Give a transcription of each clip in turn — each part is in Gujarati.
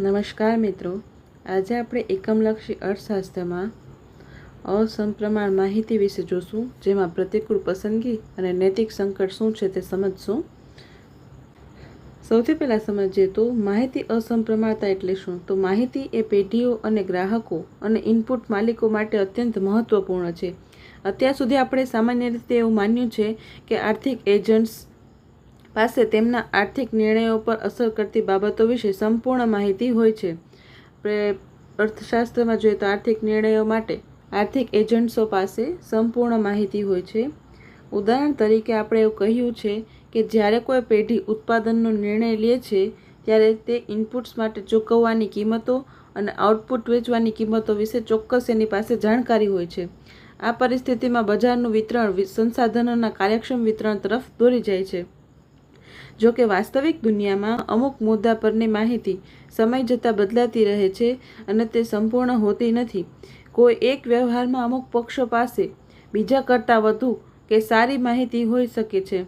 નમસ્કાર મિત્રો. આજે આપણે એકમલક્ષી અર્થશાસ્ત્રમાં અસમપ્રમાણ માહિતી વિશે જોશું, જેમાં પ્રતિકૂળ પસંદગી અને નૈતિક સંકટ શું છે તે સમજશું. સૌથી પહેલાં સમજીએ તો, માહિતી અસમપ્રમાણતા એટલે શું? તો માહિતી એ પેઢીઓ અને ગ્રાહકો અને ઇનપુટ માલિકો માટે અત્યંત મહત્વપૂર્ણ છે. અત્યાર સુધી આપણે સામાન્ય રીતે એવું માન્યું છે કે આર્થિક એજન્ટ્સ પાસે તેમના આર્થિક નિર્ણયો પર અસર કરતી બાબતો વિશે સંપૂર્ણ માહિતી હોય છે. અર્થશાસ્ત્રમાં જોઈએ તો આર્થિક નિર્ણયો માટે આર્થિક એજન્ટ્સો પાસે સંપૂર્ણ માહિતી હોય છે. ઉદાહરણ તરીકે આપણે એવું કહ્યું છે કે જ્યારે કોઈ પેઢી ઉત્પાદનનો નિર્ણય લે છે, ત્યારે તે ઇનપુટ્સ માટે ચૂકવવાની કિંમતો અને આઉટપુટ વેચવાની કિંમતો વિશે ચોક્કસ એની પાસે જાણકારી હોય છે. આ પરિસ્થિતિમાં બજારનું વિતરણ સંસાધનોના કાર્યક્ષમ વિતરણ તરફ દોરી જાય છે. જો કે વાસ્તવિક દુનિયામાં અમુક મુદ્દા પરની માહિતી સમય જતાં બદલાતી રહે છે અને તે સંપૂર્ણ હોતી નથી. કોઈ એક વ્યવહારમાં અમુક પક્ષો પાસે બીજા કરતાં વધુ કે સારી માહિતી હોઈ શકે છે.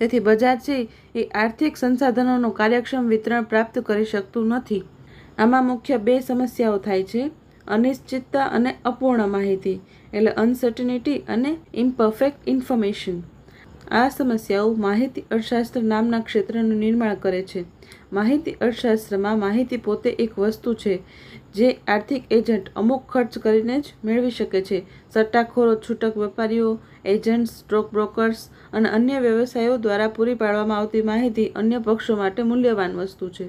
તેથી બજાર છે એ આર્થિક સંસાધનોનું કાર્યક્ષમ વિતરણ પ્રાપ્ત કરી શકતું નથી. આમાં મુખ્ય બે સમસ્યાઓ થાય છે. અનિશ્ચિતતા અને અપૂર્ણ માહિતી, એટલે અનસર્ટિનિટી અને ઇમ્પરફેક્ટ ઇન્ફોર્મેશન આ સમસ્યાઓ માહિતી અર્થશાસ્ત્ર નામના ક્ષેત્રનું નિર્માણ કરે છે. માહિતી અર્થશાસ્ત્રમાં માહિતી પોતે એક વસ્તુ છે જે આર્થિક એજન્ટ અમુક ખર્ચ કરીને જ મેળવી શકે છે. સટ્ટાખોરો, છૂટક વેપારીઓ, એજન્ટ્સ, સ્ટોક બ્રોકર્સ અને અન્ય વ્યવસાયો દ્વારા પૂરી પાડવામાં આવતી માહિતી અન્ય પક્ષો માટે મૂલ્યવાન વસ્તુ છે.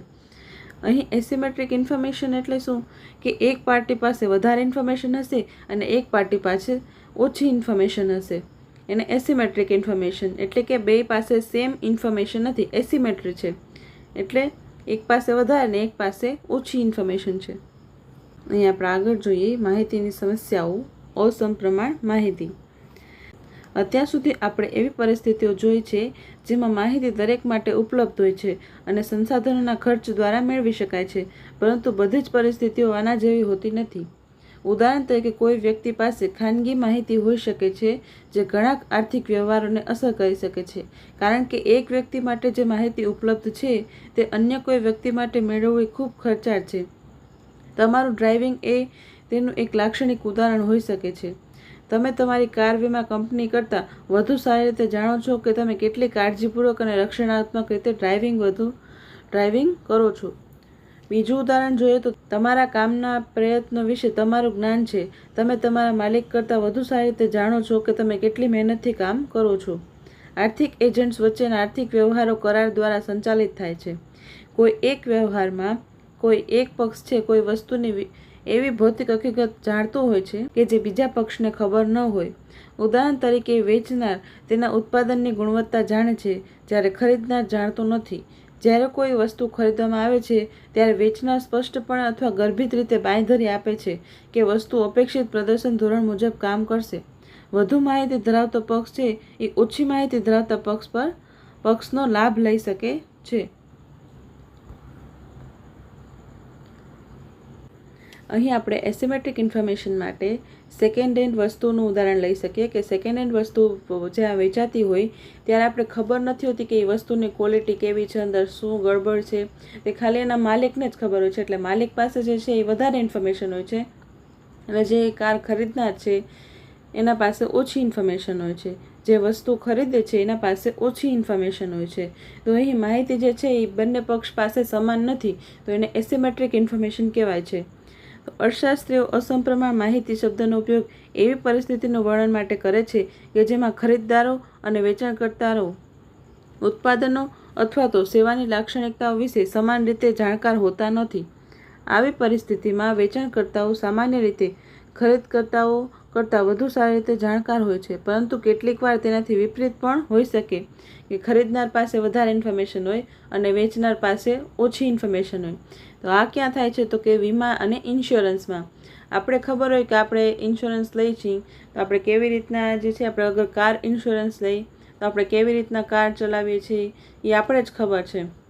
અહીં એસિમેટ્રિક ઇન્ફોર્મેશન એટલે શું? કે એક પાર્ટી પાસે વધારે ઇન્ફોર્મેશન હશે અને એક પાર્ટી પાસે ઓછી ઇન્ફોર્મેશન હશે. એને એસિમેટ્રિક ઇન્ફોર્મેશન એટલે કે બે પાસે સેમ ઇન્ફોર્મેશન નથી એસિમેટ્રી છે. એટલે એક પાસે વધારે ને એક પાસે ઓછી ઇન્ફોર્મેશન છે. અહીં આપણે આગળ જોઈએ માહિતીની સમસ્યાઓ અસમપ્રમાણ માહિતી. અત્યાર સુધી આપણે એવી પરિસ્થિતિઓ જોઈ છે, જેમાં માહિતી દરેક માટે ઉપલબ્ધ હોય છે અને સંસાધનોના ખર્ચ દ્વારા મેળવી શકાય છે, પરંતુ બધી જ પરિસ્થિતિઓ આના જેવી હોતી નથી. ઉદાહરણ તરીકે કોઈ વ્યક્તિ પાસે ખાનગી માહિતી હોઈ શકે છે જે ઘણા આર્થિક વ્યવહારોને અસર કરી શકે છે. કારણ કે એક વ્યક્તિ માટે જે માહિતી ઉપલબ્ધ છે તે અન્ય કોઈ વ્યક્તિ માટે મેળવવી ખૂબ ખર્ચાળ છે. તમારું ડ્રાઇવિંગ એ તેનું એક લાક્ષણિક ઉદાહરણ હોઈ શકે છે. તમે તમારી કાર વીમા કંપની કરતાં વધુ સારી રીતે જાણો છો કે તમે કેટલી કાળજીપૂર્વક અને રક્ષણાત્મક રીતે ડ્રાઇવિંગ વધુ ડ્રાઇવિંગ કરો છો? બીજું ઉદાહરણ જોઈએ તો તમારા કામના પ્રયત્નો વિશે તમારું જ્ઞાન છે. તમે તમારા માલિક કરતાં વધુ સારી રીતે જાણો છો કે તમે કેટલી મહેનતથી કામ કરો છો. આર્થિક એજન્ટ્સ વચ્ચેના આર્થિક વ્યવહારો કરાર દ્વારા સંચાલિત થાય છે. કોઈ એક વ્યવહારમાં કોઈ એક પક્ષ છે, કોઈ વસ્તુની એવી ભૌતિક હકીકત જાણતો હોય છે કે જે બીજા પક્ષને ખબર ન હોય. ઉદાહરણ તરીકે વેચનાર તેના ઉત્પાદનની ગુણવત્તા જાણે છે, જ્યારે ખરીદનાર જાણતો નથી. જ્યારે કોઈ વસ્તુ ખરીદવામાં આવે છે, ત્યારે વેચનાર સ્પષ્ટપણે અથવા ગર્ભિત રીતે બાંયધરી આપે છે કે વસ્તુ અપેક્ષિત પ્રદર્શન ધોરણ મુજબ કામ કરશે. વધુ માહિતી ધરાવતો પક્ષ છે, એ ઓછી માહિતી ધરાવતા પક્ષ પર પક્ષનો લાભ લઈ શકે છે. અહીં આપણે એસિમેટ્રિક ઇન્ફોર્મેશન માટે સેકન્ડ હેન્ડ વસ્તુનું ઉદાહરણ લઈ શકીએ કે સેકન્ડ હેન્ડ વસ્તુ જ્યાં વેચાતી હોય, ત્યારે આપણે ખબર નથી હોતી કે એ વસ્તુની ક્વોલિટી કેવી છે, અંદર શું ગડબડ છે. તે ખાલી એના માલિકને જ ખબર હોય છે, એટલે માલિક પાસે જે છે એ વધારે ઇન્ફોર્મેશન હોય છે. અને જે કાર ખરીદનાર છે, એના પાસે ઓછી ઇન્ફોર્મેશન હોય છે. જે વસ્તુ ખરીદે છે, એના પાસે ઓછી ઇન્ફોર્મેશન હોય છે. તો અહીં માહિતી જે છે એ બંને પક્ષ પાસે સમાન નથી. તો એને એસિમેટ્રિક ઇન્ફોર્મેશન કહેવાય છે. અર્થશાસ્ત્રીઓ અસમપ્રમાણ માહિતી શબ્દનો ઉપયોગ એવી પરિસ્થિતિનું વર્ણન માટે કરે છે કે જેમાં ખરીદદારો અને વેચાણકર્તાઓ ઉત્પાદનો અથવા તો સેવાની લાક્ષણિકતાઓ વિશે સમાન રીતે જાણકાર હોતા નથી. આવી પરિસ્થિતિમાં વેચાણકર્તાઓ સામાન્ય રીતે ખરીદકર્તાઓ કરતાં વધુ સારી રીતે જાણકાર હોય છે. પરંતુ કેટલીકવાર તેનાથી વિપરીત પણ હોઈ શકે કે ખરીદનાર પાસે વધારે ઇન્ફોર્મેશન હોય અને વેચનાર પાસે ઓછી ઇન્ફોર્મેશન હોય. તો આ ક્યાં થાય છે? તો કે વીમા અને ઇન્સ્યોરન્સમાં. આપણે ખબર હોય કે આપણે ઇન્સ્યોરન્સ લઈ છીએ. તો આપણે કેવી રીતના જે છે, આપણે અગર કાર ઇન્સ્યોરન્સ લઈ, તો આપણે કેવી રીતના કાર ચલાવીએ છીએ? એ આપણે જ ખબર છે.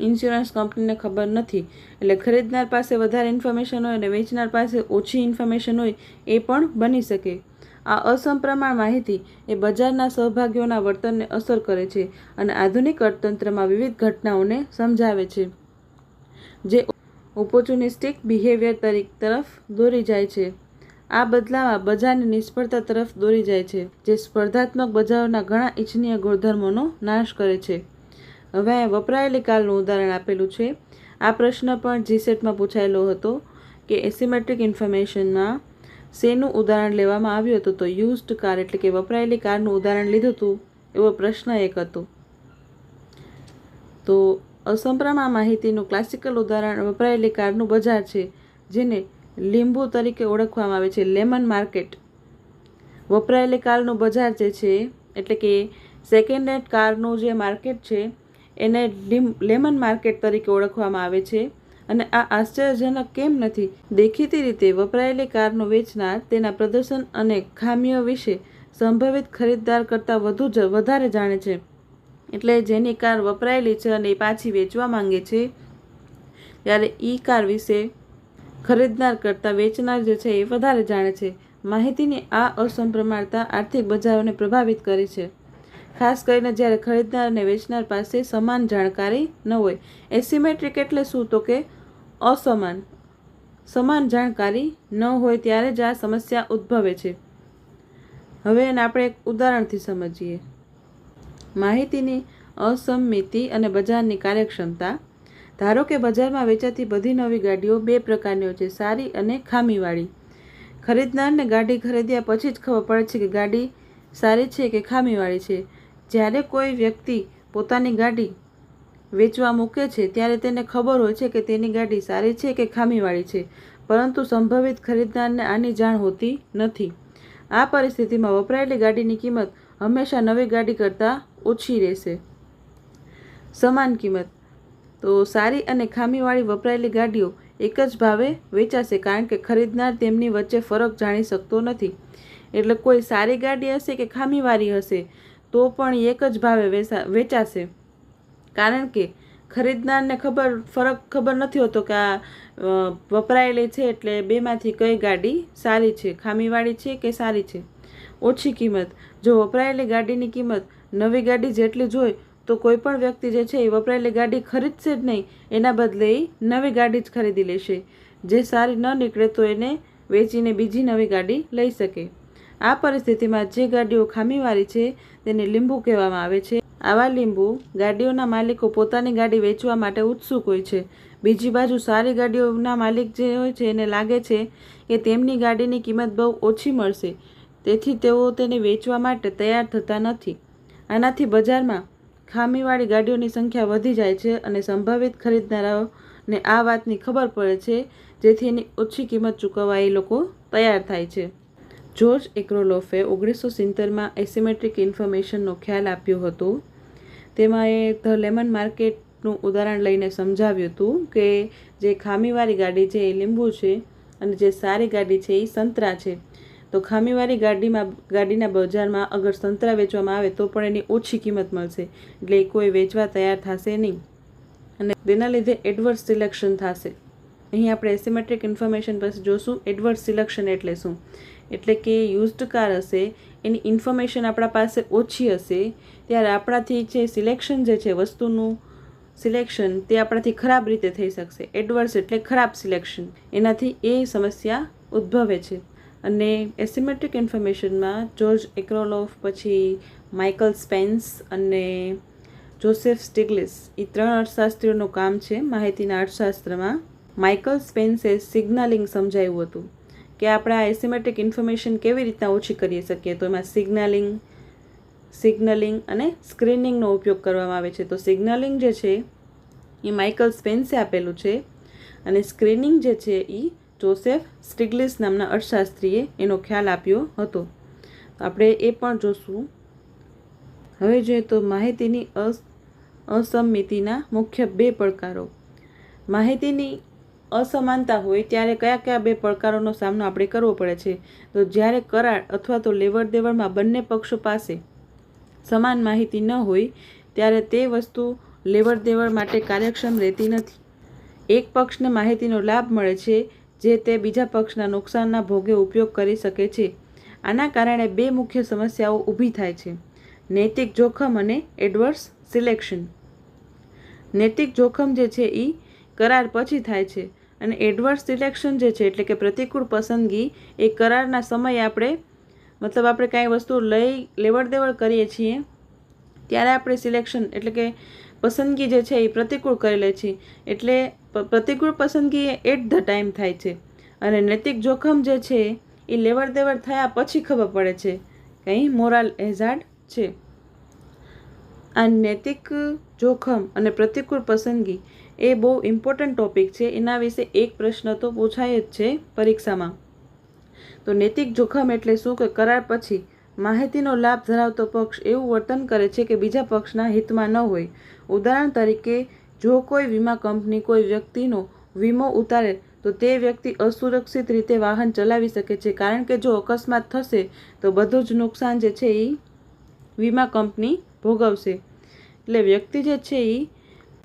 ઇન્સ્યોરન્સ કંપનીને ખબર નથી. એટલે ખરીદનાર પાસે વધારે ઇન્ફોર્મેશન હોય અને વેચનાર પાસે ઓછી ઇન્ફોર્મેશન હોય એ પણ બની શકે. આ અસમપ્રમાણ માહિતી એ બજારના સહભાગીઓના વર્તનને અસર કરે છે અને આધુનિક અર્થતંત્રમાં વિવિધ ઘટનાઓને સમજાવે છે. જે ઓપોર્ચ્યુનિસ્ટિક બિહેવિયર તરીકે તરફ દોરી જાય છે. આ બદલામાં બજારની નિષ્ફળતા તરફ દોરી જાય છે, જે સ્પર્ધાત્મક બજારોના ઘણા ઇચ્છનીય ગુણધર્મોનો નાશ કરે છે. હવે વપરાયેલી કાલનું ઉદાહરણ આપેલું છે. આ પ્રશ્ન પણ જીસેટમાં પૂછાયેલો હતો કે એસિમેટ્રિક ઇન્ફોર્મેશનમાં શેનું ઉદાહરણ લેવામાં આવ્યું હતું? તો યુઝડ કાર એટલે કે વપરાયેલી કારનું ઉદાહરણ લીધું હતું. એવો પ્રશ્ન એક હતો. તો અસંપ્રમા માહિતીનું ક્લાસિકલ ઉદાહરણ વપરાયેલી કારનું બજાર છે, જેને લીંબુ તરીકે ઓળખવામાં આવે છે. લેમન માર્કેટ વપરાયેલી કારનું બજાર જે છે, એટલે કે સેકન્ડ હેન્ડ કારનું જે માર્કેટ છે એને લીમ લેમન માર્કેટ તરીકે ઓળખવામાં આવે છે. અને આ આશ્ચર્યજનક કેમ નથી? દેખીતી રીતે વપરાયેલી કારનો વેચનાર તેના પ્રદર્શન અને ખામીઓ વિશે સંભવિત ખરીદદાર કરતાં વધુ જ, વધારે જાણે છે. એટલે જેની કાર વપરાયેલી છે અને એ પાછી વેચવા માંગે છે, ત્યારે ઈ કાર વિશે ખરીદનાર કરતાં વેચનાર જે છે એ વધારે જાણે છે. માહિતીની આ અસમપ્રમાણતા આર્થિક બજારોને પ્રભાવિત કરે છે. ખાસ કરીને જ્યારે ખરીદનાર અને વેચનાર પાસે સમાન જાણકારી ન હોય. એસિમેટ્રિક એટલે શું? તો કે અસમાન. સમાન જાણકારી ન હોય ત્યારે જ આ સમસ્યા ઉદ્ભવે છે. હવે એને આપણે એક ઉદાહરણથી સમજીએ. માહિતીની અસમિતિ અને બજારની કાર્યક્ષમતા. ધારો કે બજારમાં વેચાતી બધી નવી ગાડીઓ બે પ્રકારની હોય છે, સારી અને ખામીવાળી. ખરીદનારને ગાડી ખરીદ્યા પછી જ ખબર પડે છે કે ગાડી સારી છે કે ખામીવાળી છે. જ્યારે કોઈ વ્યક્તિ પોતાની ગાડી વેચવા મૂકે છે, ત્યારે તેને ખબર હોય છે કે તેની ગાડી સારી છે કે ખામીવાળી છે. પરંતુ સંભવિત ખરીદનારને આની જાણ હોતી નથી. આ પરિસ્થિતિમાં વપરાયેલી ગાડીની કિંમત હંમેશા નવી ગાડી કરતાં ઓછી રહેશે. સમાન કિંમત. તો સારી અને ખામીવાળી વપરાયેલી ગાડીઓ એક જ ભાવે વેચાશે કારણ કે ખરીદનાર તેમની વચ્ચે ફરક જાણી શકતો નથી. એટલે કોઈ સારી ગાડી હશે કે ખામીવાળી હશે? તો પણ એક જ ભાવે વેચા વેચાશે. કારણ કે ખરીદનારને ખબર, ફરક ખબર નથી હોતો કે આ વપરાયેલી છે એટલે બેમાંથી કઈ ગાડી સારી છે, ખામીવાળી છે કે સારી છે? ઓછી કિંમત. જો વપરાયેલી ગાડીની કિંમત નવી ગાડી જેટલી જોઈ તો કોઈ પણ વ્યક્તિ જે છે એ વપરાયેલી ગાડી ખરીદશે જ નહીં. એના બદલે એ નવી ગાડી જ ખરીદી લેશે. જે સારી ન નીકળે તો એને વેચીને બીજી નવી ગાડી લઈ શકે. આ પરિસ્થિતિમાં જે ગાડીઓ ખામીવાળી છે તેને લીંબુ કહેવામાં આવે છે. આવા લીંબુ ગાડીઓના માલિકો પોતાની ગાડી વેચવા માટે ઉત્સુક હોય છે. બીજી બાજુ સારી ગાડીઓના માલિક જે હોય છે એને લાગે છે કે તેમની ગાડીની કિંમત બહુ ઓછી મળશે. તેથી તેઓ તેને વેચવા માટે તૈયાર થતા નથી. આનાથી બજારમાં ખામીવાળી ગાડીઓની સંખ્યા વધી જાય છે અને સંભવિત ખરીદનારાઓને આ વાતની ખબર પડે છે જેથી એની ઓછી કિંમત ચૂકવવા એ લોકો તૈયાર થાય છે. જોર્જ એક્રોલોફે ઓગણીસો સિત્તેરમાં એસિમેટ્રિક ઇન્ફોર્મેશનનો ખ્યાલ આપ્યો હતો. તેમાં એ ધ લેમન માર્કેટનું ઉદાહરણ લઈને સમજાવ્યું હતું કે જે ખામીવાળી ગાડી છે એ લીંબુ છે અને જે સારી ગાડી છે એ સંતરા છે. તો ખામીવાળી ગાડીમાં, ગાડીના બજારમાં અગર સંતરા વેચવામાં આવે તો પણ એની ઓછી કિંમત મળશે. એટલે કોઈ વેચવા તૈયાર થશે નહીં. અને તેના લીધે એડવર્સ સિલેક્શન થશે. અહીં આપણે એસિમેટ્રિક ઇન્ફોર્મેશન પછી જોશું, એડવર્સ સિલેક્શન એટલે શું? એટલે કે યુઝડ કાર હશે, એની ઇન્ફોર્મેશન આપણા પાસે ઓછી હશે, ત્યારે આપણાથી જે સિલેક્શન જે છે, વસ્તુનું સિલેક્શન તે આપણાથી ખરાબ રીતે થઈ શકશે. એડવર્સ એટલે ખરાબ સિલેક્શન એનાથી એ સમસ્યા ઉદ્ભવે છે. અને એસિમેટ્રિક ઇન્ફોર્મેશનમાં જોર્જ એક્રોલોફ પછી માઇકલ સ્પેન્સ અને જોસેફ સ્ટિગ્લિસ એ ત્રણ અર્થશાસ્ત્રીઓનું કામ છે, માહિતીના અર્થશાસ્ત્રમાં. માઇકલ સ્પેન્સે સિગ્નલિંગ સમજાવ્યું હતું. કે આપણે આ એસિમેટ્રિક ઇન્ફોર્મેશન કેવી રીતના ઓછી કરી શકીએ? તો એમાં સિગ્નલિંગ સિગ્નલિંગ અને સ્ક્રીનિંગનો ઉપયોગ કરવામાં આવે છે. તો સિગ્નલિંગ જે છે, એ માઇકલ સ્પેન્સે આપેલું છે અને સ્ક્રીનિંગ જે છે એ જોસેફ સ્ટિગ્લિસ નામના અર્થશાસ્ત્રીએ એનો ખ્યાલ આપ્યો હતો. આપણે એ પણ જોશું. હવે જોઈએ તો માહિતીની અસ, અસમિતિના મુખ્ય બે પડકારો. માહિતીની અસમાનતા હોય ત્યારે કયા કયા બે પડકારોનો સામનો આપણે કરવો પડે છે? તો જ્યારે કરાર અથવા તો લેવડ દેવડમાં બંને પક્ષો પાસે સમાન માહિતી ન હોય, ત્યારે તે વસ્તુ લેવડ દેવડ માટે કાર્યક્ષમ રહેતી નથી. એક પક્ષને માહિતીનો લાભ મળે છે જે તે બીજા પક્ષના નુકસાનના ભોગે ઉપયોગ કરી શકે છે. આના કારણે બે મુખ્ય સમસ્યાઓ ઊભી થાય છે. નૈતિક જોખમ અને એડવર્સ સિલેક્શન. નૈતિક જોખમ જે છે એ કરાર પછી થાય છે. અને એડવર્સ સિલેક્શન જે છે, એટલે કે પ્રતિકૂળ પસંદગી, એ કરારના સમયે આપણે, મતલબ આપણે કાંઈ વસ્તુ લઈ લેવડ દેવડ કરીએ છીએ, ત્યારે આપણે સિલેક્શન એટલે કે પસંદગી જે છે, એ પ્રતિકૂળ કરી લે છીએ. એટલે પ્રતિકૂળ પસંદગી એટ ધ ટાઈમ થાય છે. અને નૈતિક જોખમ જે છે, એ લેવડ દેવડ થયા પછી ખબર પડે છે. કંઈ મોરલ એઝાર્ડ છે. આ નૈતિક જોખમ અને પ્રતિકૂળ પસંદગી એ બહુ ઇમ્પોર્ટન્ટ ટોપિક છે. એના વિશે એક પ્રશ્ન તો પૂછાય જ છે પરીક્ષામાં. તો નૈતિક જોખમ એટલે શું કે કરાર પછી માહિતીનો લાભ ધરાવતો પક્ષ એવું વર્તન કરે છે કે બીજા પક્ષના હિતમાં ન હોય. ઉદાહરણ તરીકે, જો કોઈ વીમા કંપની કોઈ વ્યક્તિનો વીમો ઉતારે, તો તે વ્યક્તિ અસુરક્ષિત રીતે વાહન ચલાવી શકે છે. કારણ કે જો અકસ્માત થશે, તો બધું જ નુકસાન જે છે એ વીમા કંપની ભોગવશે. એટલે વ્યક્તિ જે છે એ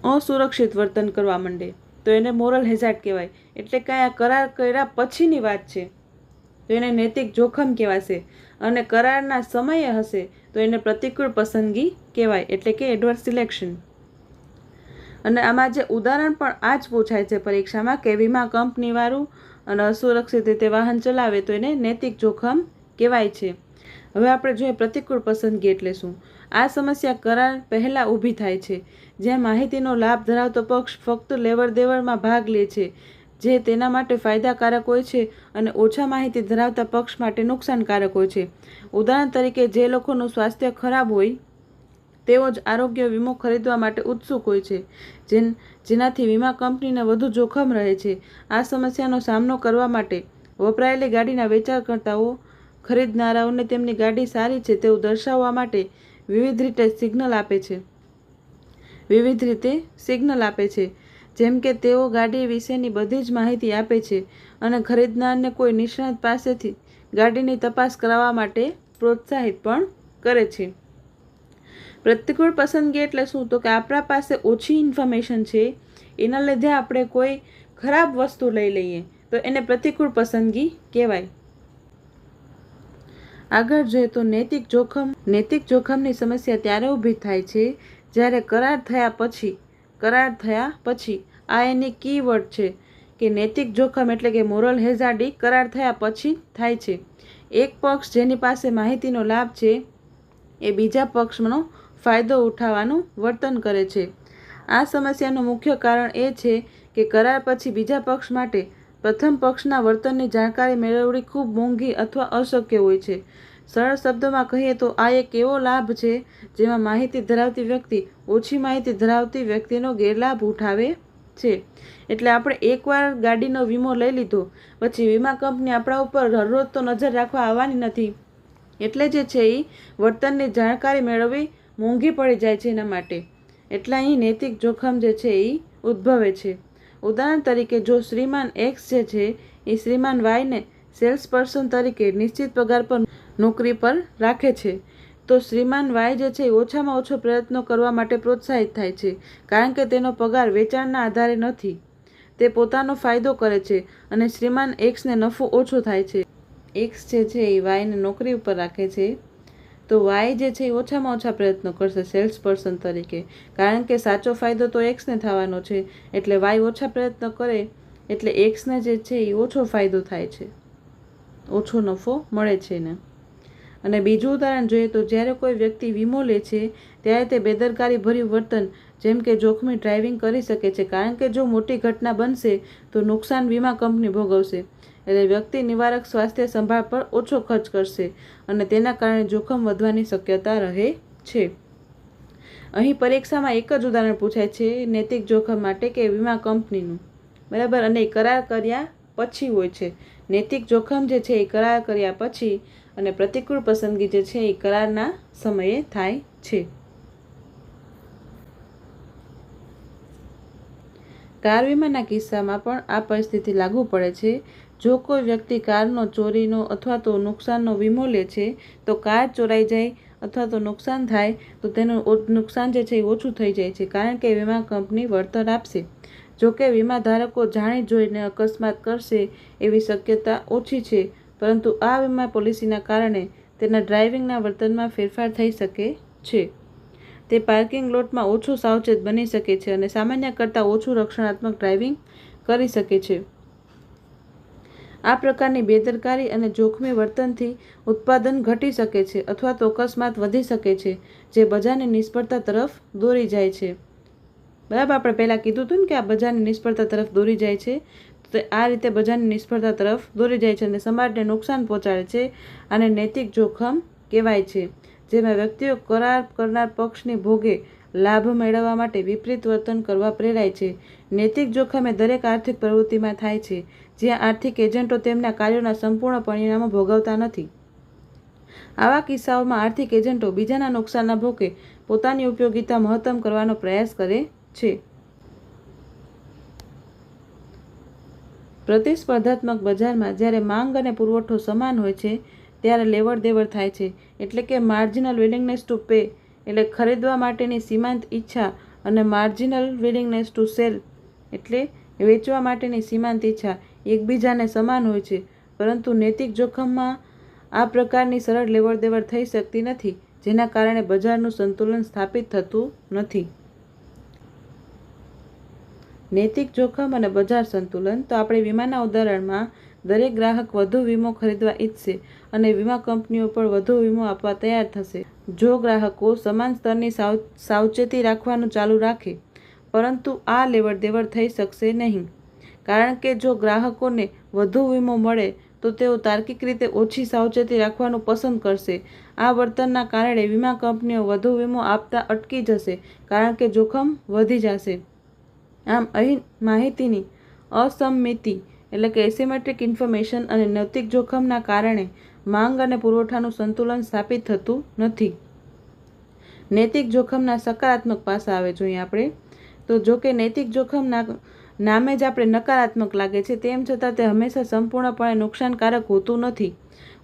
અસુરક્ષિત વર્તન કરવા માંડે. તો એને મોરલ હેઝાર્ડ કહેવાય. એટલે કાંઈ આ કરાર કર્યા પછીની વાત છે. તો એને નૈતિક જોખમ કહેવાશે. અને કરારના સમયે હશે, તો એને પ્રતિકૂળ પસંદગી કહેવાય. એટલે કે એડવર્સ સિલેક્શન. અને આમાં જે ઉદાહરણ પણ આ જ પૂછાય છે પરીક્ષામાં કે વીમા કંપનીવાળું અને અસુરક્ષિત રીતે વાહન ચલાવે તો એને નૈતિક જોખમ કહેવાય છે. હવે આપણે જોઈએ પ્રતિકૂળ પસંદગી એટલે શું? આ સમસ્યા કરાર પહેલાં ઊભી થાય છે. જ્યાં માહિતીનો લાભ ધરાવતો પક્ષ ફક્ત લેવડ દેવડમાં ભાગ લે છે, જે તેના માટે ફાયદાકારક હોય છે અને ઓછા માહિતી ધરાવતા પક્ષ માટે નુકસાનકારક હોય છે. ઉદાહરણ તરીકે, જે લોકોનું સ્વાસ્થ્ય ખરાબ હોય, તેઓ જ આરોગ્ય વીમો ખરીદવા માટે ઉત્સુક હોય છે, જેન, જેનાથી વીમા કંપનીને વધુ જોખમ રહે છે. આ સમસ્યાનો સામનો કરવા માટે વપરાયેલી ગાડીના વેચાણકર્તાઓ ખરીદનારાઓને તેમની ગાડી સારી છે તેવું દર્શાવવા માટે વિવિધ રીતે સિગ્નલ આપે છે. વિવિધ રીતે સિગ્નલ આપે છે. જેમ કે તેઓ ગાડી વિશેની બધી જ માહિતી આપે છે અને ખરીદનારને કોઈ નિષ્ણાત પાસેથી ગાડીની તપાસ કરાવવા માટે પ્રોત્સાહિત પણ કરે છે. પ્રતિકૂળ પસંદગી એટલે શું? તો કે આપણા પાસે ઓછી ઇન્ફોર્મેશન છે, એના લીધે આપણે કોઈ ખરાબ વસ્તુ લઈ લઈએ, તો એને પ્રતિકૂળ પસંદગી કહેવાય. આગળ જોઈએ તો નૈતિક જોખમ, નૈતિક જોખમની સમસ્યા ત્યારે ઊભી થાય છે જ્યારે કરાર થયા પછી, કરાર થયા પછી. આ એની કીવર્ડ છે કે નૈતિક જોખમ એટલે કે મોરલ હેઝાર્ડી કરાર થયા પછી થાય છે. એક પક્ષ જેની પાસે માહિતીનો લાભ છે એ બીજા પક્ષનો ફાયદો ઉઠાવવાનું વર્તન કરે છે. આ સમસ્યાનું મુખ્ય કારણ એ છે કે કરાર પછી બીજા પક્ષ માટે પ્રથમ પક્ષના વર્તનની જાણકારી મેળવવી ખૂબ મોંઘી અથવા અશક્ય હોય છે. સરળ શબ્દોમાં કહીએ તો આ એક એવો લાભ છે જેમાં માહિતી ધરાવતી વ્યક્તિ ઓછી માહિતી ધરાવતી વ્યક્તિનો ગેરલાભ ઉઠાવે છે. એટલે આપણે એકવાર ગાડીનો વીમો લઈ લીધો, પછી વીમા કંપની આપણા ઉપર હરરોજ તો નજર રાખવા આવવાની નથી. એટલે જે છે એ વર્તનની જાણકારી મેળવવી મોંઘી પડી જાય છે એના માટે. એટલે અહીં નૈતિક જોખમ જે છે એ ઉદ્ભવે છે. ઉદાહરણ તરીકે, જો શ્રીમાન એક્સ જે છે, એ શ્રીમાન વાયને સેલ્સ પર્સન તરીકે નિશ્ચિત પગાર પર નોકરી પર રાખે છે, તો શ્રીમાન વાય જે છે, એ ઓછામાં ઓછો પ્રયત્નો કરવા માટે પ્રોત્સાહિત થાય છે, કારણ કે તેનો પગાર વેચાણના આધારે નથી. તે પોતાનો ફાયદો કરે છે અને શ્રીમાન એક્સને નફો ઓછો થાય છે. એક્સ જે છે, એ વાયને નોકરી ઉપર રાખે છે. તો વાય જે છે એ ઓછામાં ઓછા પ્રયત્નો કરશે સેલ્સ પર્સન તરીકે. કારણ કે સાચો ફાયદો તો એક્સને થવાનો છે. એટલે વાય ઓછા પ્રયત્નો કરે, એટલે એક્સને જે છે એ ઓછો ફાયદો થાય છે. ઓછો નફો મળે છે એને. અને બીજું ઉદાહરણ જોઈએ તો જ્યારે કોઈ વ્યક્તિ વીમો લે છે, ત્યારે તે બેદરકારી ભર્યું વર્તન જેમ કે જોખમી ડ્રાઇવિંગ કરી શકે છે. કારણ કે જો મોટી ઘટના બનશે, તો નુકસાન વીમા કંપની ભોગવશે. એટલે વ્યક્તિ નિવારક સ્વાસ્થ્ય સંભાળ પર ઓછો ખર્ચ કરશે અને તેના કારણે જોખમ વધવાની શક્યતા રહે છે. અહીં પરીક્ષામાં એક જ ઉદાહરણ પૂછાય છે, નૈતિક જોખમ માટે કે વીમા કંપનીનું? બરાબર, અને કરાર કર્યા પછી હોય છે. નૈતિક જોખમ જે છે એ કરાર કર્યા પછી અને પ્રતિકૂળ પસંદગી જે છે એ કરારના સમયે થાય છે. કાર વીમાના કિસ્સામાં પણ આ પરિસ્થિતિ લાગુ પડે છે. જો કોઈ વ્યક્તિ કારનો ચોરીનો અથવા તો નુકસાનનો વીમો લે છે, તો કાર ચોરાઈ જાય અથવા તો નુકસાન થાય, તો તેનું નુકસાન જે છે એ ઓછું થઈ જાય છે, કારણ કે વીમા કંપની વળતર આપશે. જો કે વીમા ધારકો જાણી જોઈને અકસ્માત કરશે એવી શક્યતા ઓછી છે, પરંતુ આ વીમા પોલિસીના કારણે તેના ડ્રાઇવિંગના વર્તનમાં ફેરફાર થઈ શકે છે. તે પાર્કિંગ લોટમાં ઓછું સાવચેત બની શકે છે અને સામાન્ય કરતાં ઓછું રક્ષણાત્મક ડ્રાઇવિંગ કરી શકે છે. આ પ્રકારની બેદરકારી અને જોખમી વર્તનથી ઉત્પાદન ઘટી શકે છે અથવા તો અકસ્માત વધી શકે છે, જે બજારની નિષ્ફળતા તરફ દોરી જાય છે. બરાબર, આપણે પહેલાં કીધું હતું ને કે આ બજારની નિષ્ફળતા તરફ દોરી જાય છે, તો આ રીતે બજારની નિષ્ફળતા તરફ દોરી જાય છે અને સમાજને નુકસાન પહોંચાડે છે અને નૈતિક જોખમ કહેવાય છે, જેમાં વ્યક્તિઓ કરાર કરનાર પક્ષની ભોગે લાભ મેળવવા માટે વિપરીત વર્તન કરવા પ્રેરાય છે. નૈતિક જોખમ એ દરેક આર્થિક પ્રવૃત્તિમાં થાય છે જ્યાં આર્થિક એજન્ટો તેમના કાર્યોના સંપૂર્ણ પરિણામો ભોગવતા નથી. આવા કિસ્સાઓમાં આર્થિક એજન્ટો બીજાના નુકસાનના ભોગે પોતાની ઉપયોગિતા મહત્તમ કરવાનો પ્રયાસ કરે છે. પ્રતિસ્પર્ધાત્મક બજારમાં જ્યારે માંગ અને પુરવઠો સમાન હોય છે, ત્યારે લેવડ દેવડ થાય છે, એટલે કે માર્જિનલ વિલિંગનેસ ટુ પે એટલે ખરીદવા માટેની સીમાંત ઈચ્છા અને માર્જિનલ વિલિંગનેસ ટુ સેલ એટલે વેચવા માટેની સીમાંત ઈચ્છા એકબીજાને સમાન હોય છે. પરંતુ નૈતિક જોખમમાં આ પ્રકારની સરળ લેવડ દેવડ થઈ શકતી નથી, જેના કારણે બજારનું સંતુલન સ્થાપિત થતું નથી. નૈતિક જોખમ અને બજાર સંતુલન તો આપણે વીમાના ઉદાહરણમાં દરેક ગ્રાહક વધુ વીમો ખરીદવા ઈચ્છશે અને વીમા કંપનીઓ પણ વધુ વીમો આપવા તૈયાર થશે. જો ગ્રાહકો સમાન સ્તરની સાવ સાવચેતી રાખવાનું ચાલુ રાખે, પરંતુ આ લેવડ દેવડ થઈ શકશે નહીં. કારણ કે જો ગ્રાહકોને વધુ વીમો મળે, તો તેઓ તાર્કિક રીતે ઓછી સાવચેતી રાખવાનું પસંદ કરશે. આ વર્તનના કારણે વીમા કંપનીઓ વધુ વીમો આપતા અટકી જશે, કારણ કે જોખમ વધી જશે. આમ, અહીં માહિતીની અસમમિતિ એટલે કે એસિમેટ્રિક ઇન્ફોર્મેશન અને નૈતિક જોખમના કારણે માંગ અને પુરવઠાનું સંતુલન સ્થાપિત થતું નથી. નૈતિક જોખમના સકારાત્મક પાસા આવે જોઈએ આપણે. તો જો કે નૈતિક જોખમના નામે જ આપણે નકારાત્મક લાગે છે, તેમ છતાં તે હંમેશા સંપૂર્ણપણે નુકસાનકારક હોતું નથી.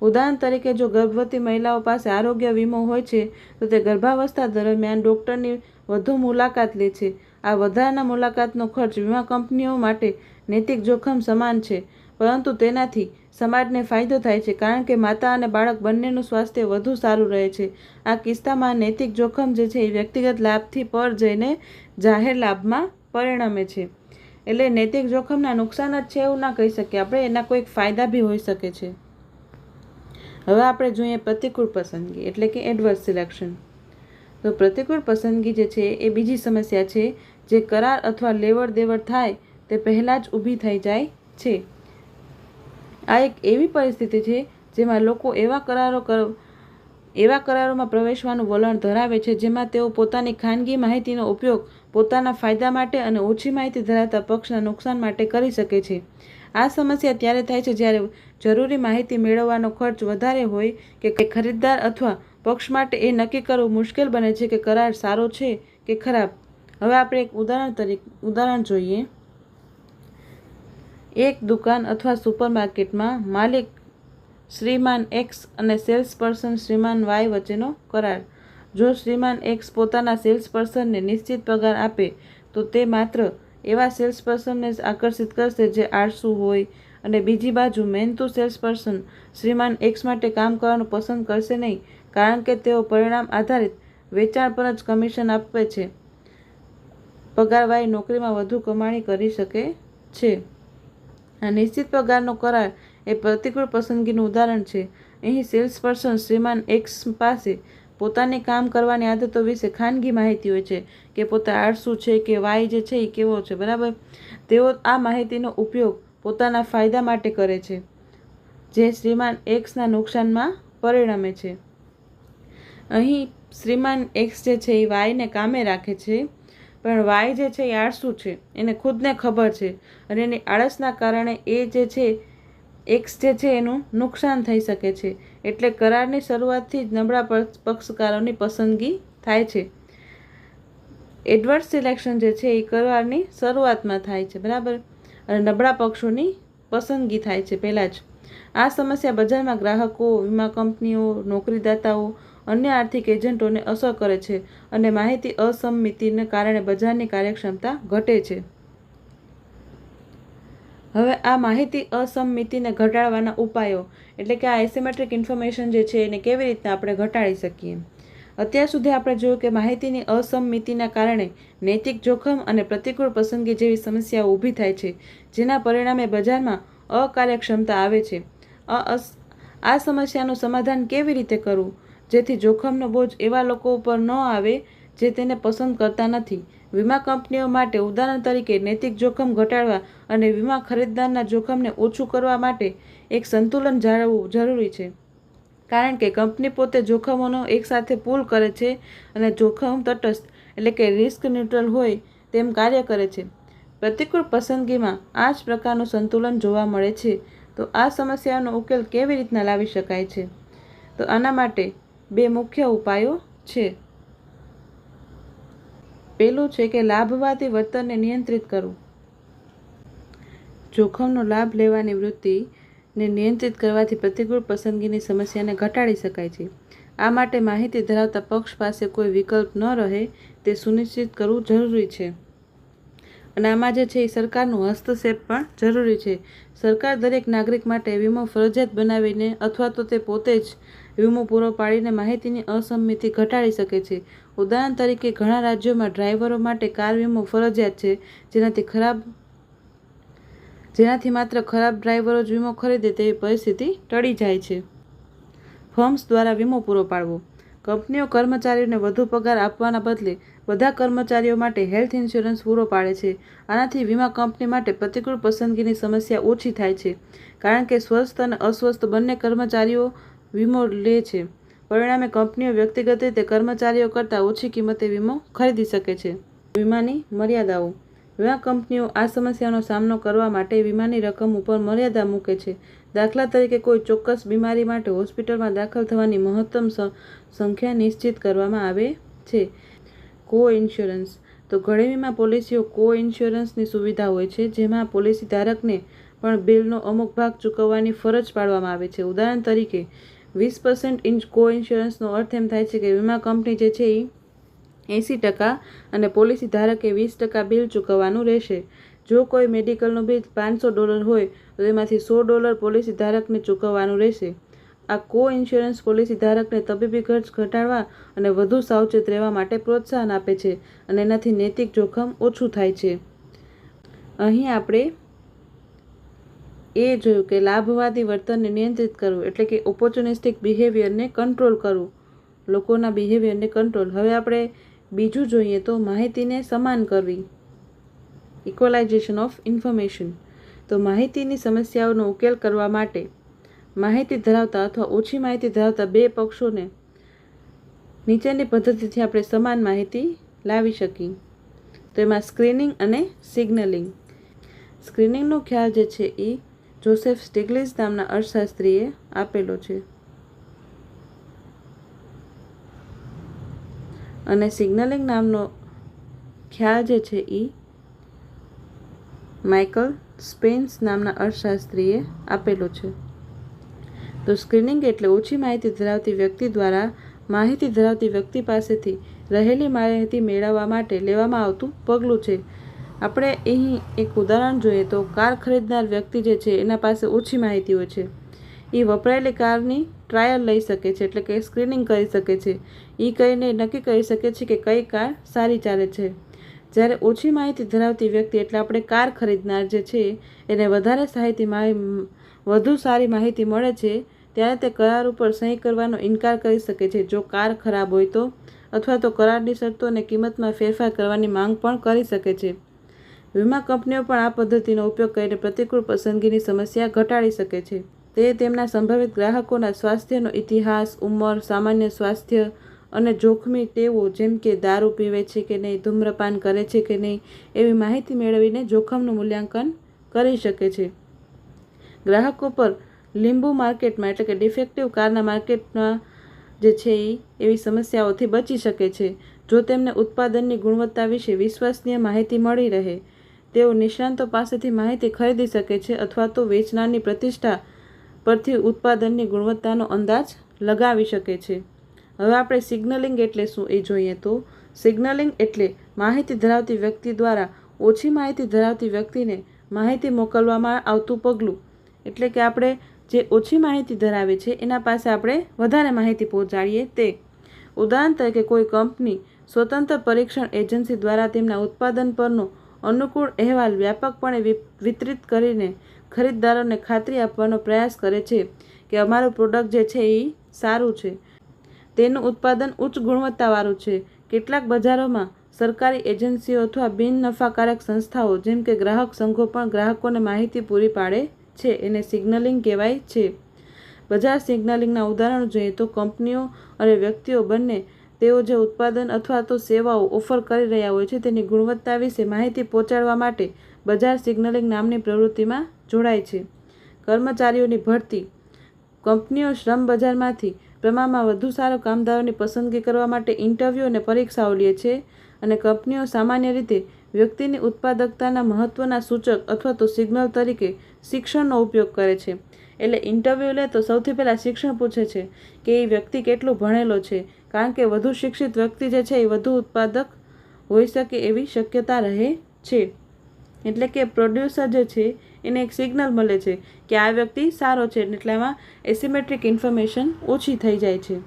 ઉદાહરણ તરીકે, જો ગર્ભવતી મહિલાઓ પાસે આરોગ્ય વીમો હોય છે, તો તે ગર્ભાવસ્થા દરમિયાન ડૉક્ટરની વધુ મુલાકાત લે છે. આ વધારાના મુલાકાતનો ખર્ચ વીમા કંપનીઓ માટે નૈતિક જોખમ સમાન છે, પરંતુ તેનાથી સમાજને ફાયદો થાય છે, કારણ કે માતા અને બાળક બંનેનું સ્વાસ્થ્ય વધુ સારું રહે છે. આ કિસ્સામાં નૈતિક જોખમ જે છે, એ વ્યક્તિગત લાભથી પર જઈને જાહેર લાભમાં પરિણમે છે. એટલે નૈતિક જોખમના નુકસાન જ છે એવું ના કહી શકીએ. આપણે એના કોઈક ફાયદા બી હોઈ શકે છે. હવે આપણે જોઈએ પ્રતિકૂળ પસંદગી, એટલે કે એડવર્સ સિલેક્શન તો પ્રતિકૂળ પસંદગી જે છે એ બીજી સમસ્યા છે જે કરાર અથવા લેવડ દેવડ થાય તે પહેલાં જ ઊભી થઈ જાય છે. આ એક એવી પરિસ્થિતિ છે જેમાં લોકો એવા કરારો કર, એવા કરારોમાં પ્રવેશવાનું વલણ ધરાવે છે જેમાં તેઓ પોતાની ખાનગી માહિતીનો ઉપયોગ પોતાના ફાયદા માટે અને ઓછી માહિતી ધરાવતા પક્ષના નુકસાન માટે કરી શકે છે. આ સમસ્યા ત્યારે થાય છે જ્યારે જરૂરી માહિતી મેળવવાનો ખર્ચ વધારે હોય કે ખરીદદાર અથવા પક્ષ માટે એ નક્કી કરવું મુશ્કેલ બને છે કે કરાર સારો છે કે ખરાબ. હવે આપણે એક ઉદાહરણ તરીકે, ઉદાહરણ જોઈએ. એક દુકાન અથવા સુપરમાર્કેટમાં માલિક શ્રીમાન એક્સ અને સેલ્સ પર્સન શ્રીમાન વાય વચ્ચેનો કરાર. જો શ્રીમાન એક્સ પોતાના સેલ્સ પર્સનને નિશ્ચિત પગાર આપે, તો તે માત્ર એવા સેલ્સ પર્સનને જ આકર્ષિત કરશે જે આળસુ હોય. અને બીજી બાજુ મહેનતુ સેલ્સ પર્સન શ્રીમાન એક્સ માટે કામ કરવાનું પસંદ કરશે નહીં, કારણ કે તેઓ પરિણામ આધારિત વેચાણ પર જ કમિશન આપે છે. પગારવાળી નોકરીમાં વધુ કમાણી કરી શકે છે. આ નિશ્ચિત પગારનો કરાર એ પ્રતિકૂળ પસંદગીનું ઉદાહરણ છે. અહીં સેલ્સ પર્સન શ્રીમાન એક્સ પાસે પોતાની કામ કરવાની આદતો વિશે ખાનગી માહિતી હોય છે કે પોતે આળસુ છે કે વાય જે છે એ કેવો છે, બરાબર? તેઓ આ માહિતીનો ઉપયોગ પોતાના ફાયદા માટે કરે છે, જે શ્રીમાન એક્સના નુકસાનમાં પરિણમે છે. અહીં શ્રીમાન એક્સ જે છે એ વાયને કામે રાખે છે, પણ વાય જે છે એ આળસુ છે, એને ખુદને ખબર છે અને એની આળસના કારણે એ જે છે એક્સ જે છે એનું નુકસાન થઈ શકે છે. એટલે કરારની શરૂઆતથી જ નબળા પક્ષકારોની પસંદગી થાય છે. એડવર્સ સિલેક્શન જે છે એ કરારની શરૂઆતમાં થાય છે, બરાબર? અને નબળા પક્ષોની પસંદગી થાય છે પહેલાં જ. આ સમસ્યા બજારમાં ગ્રાહકો, વીમા કંપનીઓ, નોકરીદાતાઓ, અન્ય આર્થિક એજન્ટોને અસર કરે છે અને માહિતી અસમમિતિને કારણે બજારની કાર્યક્ષમતા ઘટે છે. હવે આ માહિતી અસમમિતિને ઘટાડવાના ઉપાયો, એટલે કે આ એસિમેટ્રિક ઇન્ફોર્મેશન જે છે એને કેવી રીતના આપણે ઘટાડી શકીએ? અત્યાર સુધી આપણે જોયું કે માહિતીની અસમમિતિના કારણે નૈતિક જોખમ અને પ્રતિકૂળ પસંદગી જેવી સમસ્યાઓ ઊભી થાય છે, જેના પરિણામે બજારમાં અકાર્યક્ષમતા આવે છે. આ સમસ્યાનું સમાધાન કેવી રીતે કરવું? જેથી જોખમનો બોજ એવા લોકો ઉપર ન આવે જે તેને પસંદ કરતા નથી. વીમા કંપનીઓ માટે ઉદાહરણ તરીકે નૈતિક જોખમ ઘટાડવા અને વીમા ખરીદદારના જોખમને ઓછું કરવા માટે એક સંતુલન જાળવવું જરૂરી છે. કારણ કે કંપની પોતે જોખમોનો એકસાથે પૂલ કરે છે અને જોખમ તટસ્થ એટલે કે રિસ્ક ન્યુટ્રલ હોય તેમ કાર્ય કરે છે. પ્રતિકૂળ પસંદગીમાં આ જ પ્રકારનું સંતુલન જોવા મળે છે. તો આ સમસ્યાનો ઉકેલ કેવી રીતના લાવી શકાય છે? તો આના માટે બે મુખ્ય ઉપાયો છે. પહેલું છે કે લાભવાદી વર્તનને નિયંત્રિત કરવું. જોખમનો લાભ લેવાની વૃત્તિને નિયંત્રિત કરવાથી પ્રતિકૂળ પસંદગીની સમસ્યાને ઘટાડી શકાય છે. આ માટે માહિતી ધરાવતા પક્ષ પાસે કોઈ વિકલ્પ ન રહે તે સુનિશ્ચિત કરવું જરૂરી છે. અને આમાં જે છે એ સરકારનું હસ્તક્ષેપ પણ જરૂરી છે. સરકાર દરેક નાગરિક માટે વીમો ફરજિયાત બનાવીને અથવા તો તે પોતે જ વીમો પૂરો પાડીને માહિતીની અસંમિતિ ઘટાડી શકે છે. ઉદાહરણ તરીકે, ઘણા રાજ્યોમાં ડ્રાઈવરો માટે કાર વીમો ફરજિયાત છે, જેનાથી ખરાબ, જેનાથી માત્ર ખરાબ ડ્રાઈવરો જ વીમો ખરીદે તેવી પરિસ્થિતિ ટળી જાય છે. ફર્મ્સ દ્વારા વીમો પૂરો પાડવો. કંપનીઓ કર્મચારીઓને વધુ પગાર આપવાના બદલે બધા કર્મચારીઓ માટે હેલ્થ ઇન્સ્યોરન્સ પૂરો પાડે છે. આનાથી વીમા કંપની માટે પ્રતિકૂળ પસંદગીની સમસ્યા ઓછી થાય છે, કારણ કે સ્વસ્થ અને અસ્વસ્થ બંને કર્મચારીઓ વીમો લે છે. પરિણામે કંપનીઓ વ્યક્તિગત રીતે કર્મચારીઓ કરતાં ઓછી કિંમતે વીમો ખરીદી શકે છે. વીમાની મર્યાદાઓ. વીમા કંપનીઓ આ સમસ્યાનો સામનો કરવા માટે વીમાની રકમ ઉપર મર્યાદા મૂકે છે. દાખલા તરીકે કોઈ ચોક્કસ બીમારી માટે હોસ્પિટલમાં દાખલ થવાની મહત્તમ સંખ્યા નિશ્ચિત કરવામાં આવે છે. કો ઇન્સ્યોરન્સ. તો ઘણી વીમા પોલિસીઓ કો ઇન્સ્યોરન્સની સુવિધા હોય છે, જેમાં પોલિસી ધારકને પણ બિલનો અમુક ભાગ ચૂકવવાની ફરજ પાડવામાં આવે છે. ઉદાહરણ તરીકે વીસ પર્સન્ટ ઇન્ચ કો ઇન્સ્યોરન્સનો અર્થ એમ થાય છે કે વીમા કંપની જે છે એ એંસી ટકા અને પોલિસી ધારકે વીસ ટકા બિલ ચૂકવવાનું રહેશે. જો કોઈ મેડિકલનું બિલ પાંચસો ડોલર હોય, તો તેમાંથી સો ડોલર પોલિસી ધારકને ચૂકવવાનું રહેશે. આ કો ઇન્સ્યોરન્સ પોલિસી ધારકને તબીબી ખર્ચ ઘટાડવા અને વધુ સાવચેત રહેવા માટે પ્રોત્સાહન આપે છે અને એનાથી નૈતિક જોખમ ઓછું થાય છે. અહીં આપણે એ જોયું કે લાભવાદી વર્તનને નિયંત્રિત કરવું એટલે કે ઓપોર્ચ્યુનિસ્ટિક બિહેવિયરને કંટ્રોલ કરવું. લોકોના બિહેવિયરને કંટ્રોલ હવે આપણે બીજું જોઈએ તો માહિતીને સમાન કરવી. ઇક્વલાઇઝેશન ઓફ ઇન્ફોર્મેશન તો માહિતીની સમસ્યાઓનો ઉકેલ કરવા માટે માહિતી ધરાવતા અથવા ઓછી માહિતી ધરાવતા બે પક્ષોને નીચેની પદ્ધતિથી આપણે સમાન માહિતી લાવી શકીએ. તો એમાં સ્ક્રીનિંગ અને સિગ્નલિંગ સ્ક્રીનિંગનો ખ્યાલ જે છે એ જોસેફ સ્ટિગ્લિઝ નામના અર્થશાસ્ત્રીએ આપેલો છે. અને સિગ્નલિંગ નામનો ખ્યાલ જે છે એ માઇકલ સ્પેન્સ નામના અર્થશાસ્ત્રીએ આપેલો છે. તો સ્ક્રીનિંગ એટલે ઓછી માહિતી ધરાવતી વ્યક્તિ દ્વારા માહિતી ધરાવતી વ્યક્તિ પાસેથી રહેલી માહિતી મેળવવા માટે લેવામાં આવતું પગલું છે. આપણે અહીં એક ઉદાહરણ જોઈએ તો કાર ખરીદનાર વ્યક્તિ જે છે, એના પાસે ઓછી માહિતી હોય છે. એ વપરાયેલી કારની ટ્રાયલ લઈ શકે છે, એટલે કે સ્ક્રીનિંગ કરી શકે છે. એ કહીને નક્કી કરી શકે છે કે કઈ કાર સારી ચાલે છે. જ્યારે ઓછી માહિતી ધરાવતી વ્યક્તિ, એટલે આપણે કાર ખરીદનાર જે છે, એને વધારે સાહિતી વધુ સારી માહિતી મળે છે, ત્યારે તે કરાર ઉપર સહી કરવાનો ઇનકાર કરી શકે છે. જો કાર ખરાબ હોય તો, અથવા તો કરારની શરતો અને કિંમતમાં ફેરફાર કરવાની માંગ પણ કરી શકે છે. વીમા કંપનીઓ પણ આ પદ્ધતિનો ઉપયોગ કરીને પ્રતિકૂળ પસંદગીની સમસ્યા ઘટાડી શકે છે. તે તેમના સંભવિત ગ્રાહકોના સ્વાસ્થ્યનો ઇતિહાસ, ઉંમર, સામાન્ય સ્વાસ્થ્ય અને જોખમી ટેવો જેમ કે દારૂ પીવે છે કે નહીં, ધૂમ્રપાન કરે છે કે નહીં, એવી માહિતી મેળવીને જોખમનું મૂલ્યાંકન કરી શકે છે. ગ્રાહકો પર લીંબુ માર્કેટમાં એટલે કે ડિફેક્ટિવ કારના માર્કેટમાં જે છે એ એવી સમસ્યાઓથી બચી શકે છે. જો તેમને ઉત્પાદનની ગુણવત્તા વિશે વિશ્વસનીય માહિતી મળી રહે તેઓ નિષ્ણાંતો પાસેથી માહિતી ખરીદી શકે છે અથવા તો વેચનારની પ્રતિષ્ઠા પરથી ઉત્પાદનની ગુણવત્તાનો અંદાજ લગાવી શકે છે. હવે આપણે સિગ્નલિંગ એટલે શું એ જોઈએ તો સિગ્નલિંગ એટલે માહિતી ધરાવતી વ્યક્તિ દ્વારા ઓછી માહિતી ધરાવતી વ્યક્તિને માહિતી મોકલવામાં આવતું પગલું. એટલે કે આપણે જે ઓછી માહિતી ધરાવે છે એના પાસે આપણે વધારે માહિતી પહોંચાડીએ તે. ઉદાહરણ તરીકે કોઈ કંપની સ્વતંત્ર પરીક્ષણ એજન્સી દ્વારા તેમના ઉત્પાદન પરનો અનુકૂળ અહેવાલ વ્યાપકપણે વિતરિત કરીને ખરીદદારોને ખાતરી આપવાનો પ્રયાસ કરે છે કે અમારું પ્રોડક્ટ જે છે એ સારું છે. તેનું ઉત્પાદન ઉચ્ચ ગુણવત્તાવાળું છે. કેટલાક બજારોમાં સરકારી એજન્સીઓ અથવા બિન નફાકારક સંસ્થાઓ, જેમ કે ગ્રાહક સંઘો પણ ગ્રાહકોને માહિતી પૂરી પાડે છે એને સિગ્નલિંગ કહેવાય છે. બજાર સિગ્નલિંગના ઉદાહરણો જોઈએ તો કંપનીઓ અને વ્યક્તિઓ બંને તેઓ જે ઉત્પાદન અથવા તો સેવાઓ ઓફર કરી રહ્યા હોય છે તેની ગુણવત્તા વિશે માહિતી પહોંચાડવા માટે બજાર સિગ્નલિંગ નામની પ્રવૃત્તિમાં જોડાય છે. કર્મચારીઓની ભરતી. કંપનીઓ શ્રમ બજારમાંથી પ્રમાણમાં વધુ સારો કામદારોની પસંદગી કરવા માટે ઇન્ટરવ્યૂ અને પરીક્ષાઓ લે છે અને કંપનીઓ સામાન્ય રીતે વ્યક્તિની ઉત્પાદકતાના મહત્ત્વના સૂચક અથવા તો સિગ્નલ તરીકે શિક્ષણનો ઉપયોગ કરે છે. એટલે ઇન્ટરવ્યૂ લે તો સૌથી પહેલાં શિક્ષણ પૂછે છે કે એ વ્યક્તિ કેટલું ભણેલો છે? કારણ કે વધુ શિક્ષિત વ્યક્તિ જે છે એ વધુ ઉત્પાદક હોઈ શકે એવી શક્યતા રહે છે. એટલે કે પ્રોડ્યુસર જે છે, એને એક સિગ્નલ મળે છે કે આ વ્યક્તિ સારો છે એટલે એમાં એસિમેટ્રિક ઇન્ફોર્મેશન ઓછી થઈ જાય છે.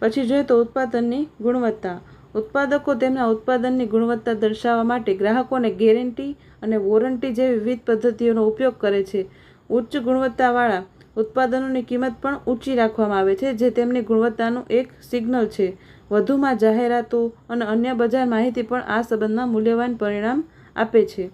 પછી જોઈએ તો ઉત્પાદનની ગુણવત્તા. ઉત્પાદકો તેમના ઉત્પાદનની ગુણવત્તા દર્શાવવા માટે ગ્રાહકોને ગેરંટી અને વોરંટી જેવી વિવિધ પદ્ધતિઓનો ઉપયોગ કરે છે. ઉચ્ચ ગુણવત્તાવાળા ઉત્પાદનોની કિંમત પણ ઊંચી રાખવામાં આવે છે, જે તેમની ગુણવત્તાનું એક સિગ્નલ છે. વધુમાં જાહેરાતો અને અન્ય બજાર માહિતી પણ આ સંબંધમાં મૂલ્યવાન પરિણામ આપે છે.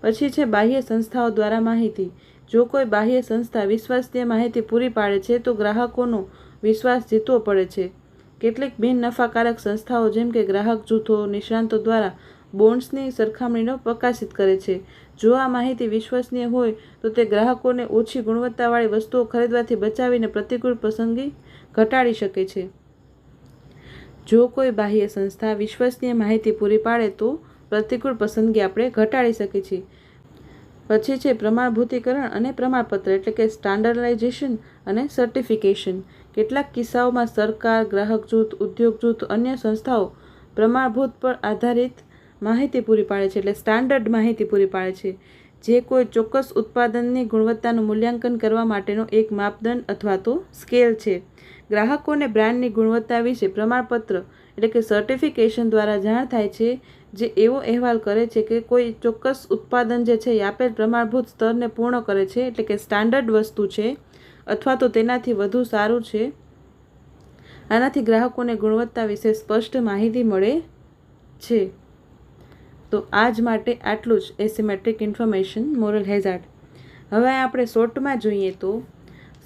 પછી છે બાહ્ય સંસ્થાઓ દ્વારા માહિતી. જો કોઈ બાહ્ય સંસ્થા વિશ્વસનીય માહિતી પૂરી પાડે છે, તો ગ્રાહકોનો વિશ્વાસ જીતવો પડે છે. કેટલીક બિન નફાકારક સંસ્થાઓ જેમ કે ગ્રાહક જૂથો નિષ્ણાંતો દ્વારા બોન્ડ્સની સરખામણીનો પ્રકાશિત કરે છે. જો આ માહિતી વિશ્વસનીય હોય, તો તે ગ્રાહકોને ઓછી ગુણવત્તાવાળી વસ્તુઓ ખરીદવાથી બચાવીને પ્રતિકૂળ પસંદગી ઘટાડી શકે છે. જો કોઈ બાહ્ય સંસ્થા વિશ્વસનીય માહિતી પૂરી પાડે, તો પ્રતિકૂળ પસંદગી આપણે ઘટાડી શકીએ છીએ. પછી છે પ્રમાણભૂતિકરણ અને પ્રમાણપત્ર, એટલે કે સ્ટાન્ડર્ડાઇઝેશન અને સર્ટિફિકેશન. કેટલાક કિસ્સાઓમાં સરકાર, ગ્રાહક જૂથ, ઉદ્યોગ જૂથ, અન્ય સંસ્થાઓ પ્રમાણભૂત પર આધારિત માહિતી પૂરી પાડે છે, એટલે સ્ટાન્ડર્ડ માહિતી પૂરી પાડે છે. જે કોઈ ચોક્કસ ઉત્પાદનની ગુણવત્તાનું મૂલ્યાંકન કરવા માટેનો એક માપદંડ અથવા તો સ્કેલ છે. ગ્રાહકોને બ્રાન્ડની ગુણવત્તા વિશે પ્રમાણપત્ર એટલે કે સર્ટિફિકેશન દ્વારા જાણ થાય છે, જે એવો અહેવાલ કરે છે કે કોઈ ચોક્કસ ઉત્પાદન જે છે એ આપેલ પ્રમાણભૂત સ્તરને પૂર્ણ કરે છે, એટલે કે સ્ટાન્ડર્ડ વસ્તુ છે, અથવા તો તેનાથી વધુ સારું છે. આનાથી ગ્રાહકોને ગુણવત્તા વિશે સ્પષ્ટ માહિતી મળે છે. તો આજ માટે આટલું જ એસિમેટ્રિક ઇન્ફોર્મેશન મોરલ હેઝાર્ડ હવે આપણે શોર્ટમાં જોઈએ તો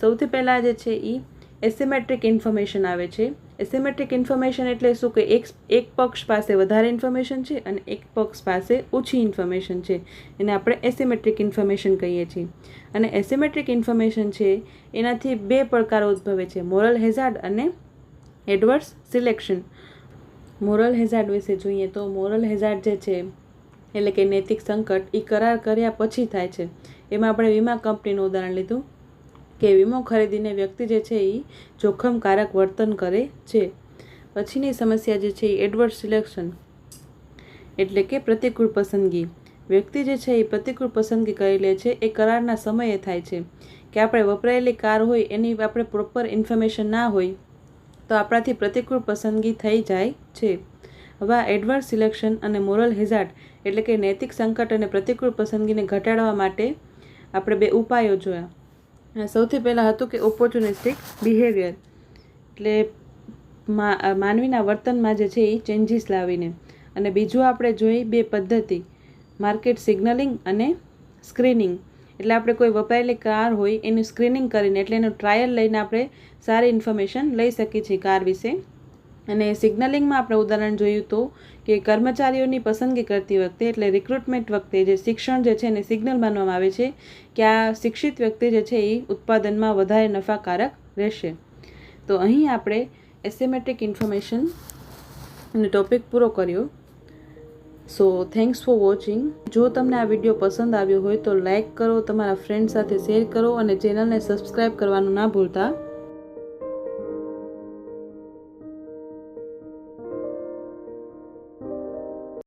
સૌથી પહેલાં જે છે એ એસિમેટ્રિક ઇન્ફોર્મેશન આવે છે. એસિમેટ્રિક ઇન્ફોર્મેશન એટલે શું? કે એક એક પક્ષ પાસે વધારે ઇન્ફોર્મેશન છે અને એક પક્ષ પાસે ઓછી ઇન્ફોર્મેશન છે. એને આપણે એસિમેટ્રિક ઇન્ફોર્મેશન કહીએ છીએ. અને એસિમેટ્રિક ઇન્ફોર્મેશન છે, એનાથી બે પડકારો ઉદ્ભવે છે. મોરલ હેઝાર્ડ અને એડવર્સ સિલેક્શન મોરલ હેઝાર્ડ વિશે જોઈએ તો મોરલ હેઝાર્ડ જે છે, એટલે કે નૈતિક સંકટ એ કરાર કર્યા પછી થાય છે. એમાં આપણે વીમા કંપનીનું ઉદાહરણ લીધું, કે વીમો ખરીદીને વ્યક્તિ જે છે એ જોખમકારક વર્તન કરે છે. પછીની સમસ્યા જે છે એ એડવર્સ સિલેક્શન, એટલે કે પ્રતિકૂળ પસંદગી. વ્યક્તિ જે છે એ પ્રતિકૂળ પસંદગી કરી લે છે, એ કરારના સમયે થાય છે. કે આપણે વપરાયેલી કાર હોય, એની આપણે પ્રોપર ઇન્ફોર્મેશન ના હોય તો આપણાથી પ્રતિકૂળ પસંદગી થઈ જાય છે. હવે આ સિલેક્શન અને મોરલ હેઝાર્ડ એટલે કે નૈતિક સંકટ અને પ્રતિકૂળ પસંદગીને ઘટાડવા માટે આપણે બે ઉપાયો જોયા. સૌથી પહેલાં હતું કે ઓપોર્ચ્યુનિસ્ટિક બિહેવિયર એટલે માનવીના વર્તનમાં જે છે એ ચેન્જીસ લાવીને. અને બીજું આપણે જોઈ બે પદ્ધતિ માર્કેટ સિગ્નલિંગ અને સ્ક્રીનિંગ એટલે આપણે કોઈ વપરાયેલી કાર હોય, એનું સ્ક્રીનિંગ કરીને એટલે એનું ટ્રાયલ લઈને આપણે સારી ઇન્ફોર્મેશન લઈ શકીએ છીએ કાર વિશે. અને સિગ્નલિંગમાં આપણે ઉદાહરણ જોયું તો કે કર્મચારીઓની પસંદગી કરતી વખતે એટલે રિક્રુટમેન્ટ વખતે જે શિક્ષણ જે છે એને સિગ્નલ માનવામાં આવે છે કે આ શિક્ષિત વ્યક્તિ જે છે એ ઉત્પાદનમાં વધારે નફાકારક રહેશે. તો અહીં આપણે એસેમેટિક ઇન્ફોર્મેશન અને ટોપિક પૂરો કર્યો. સો થેન્ક્સ ફોર વોચિંગ જો તમને આ વીડિયો પસંદ આવ્યો હોય તો લાઈક કરો, તમારા ફ્રેન્ડ સાથે શેર કરો અને ચેનલને સબસ્ક્રાઈબ કરવાનું ના ભૂલતા.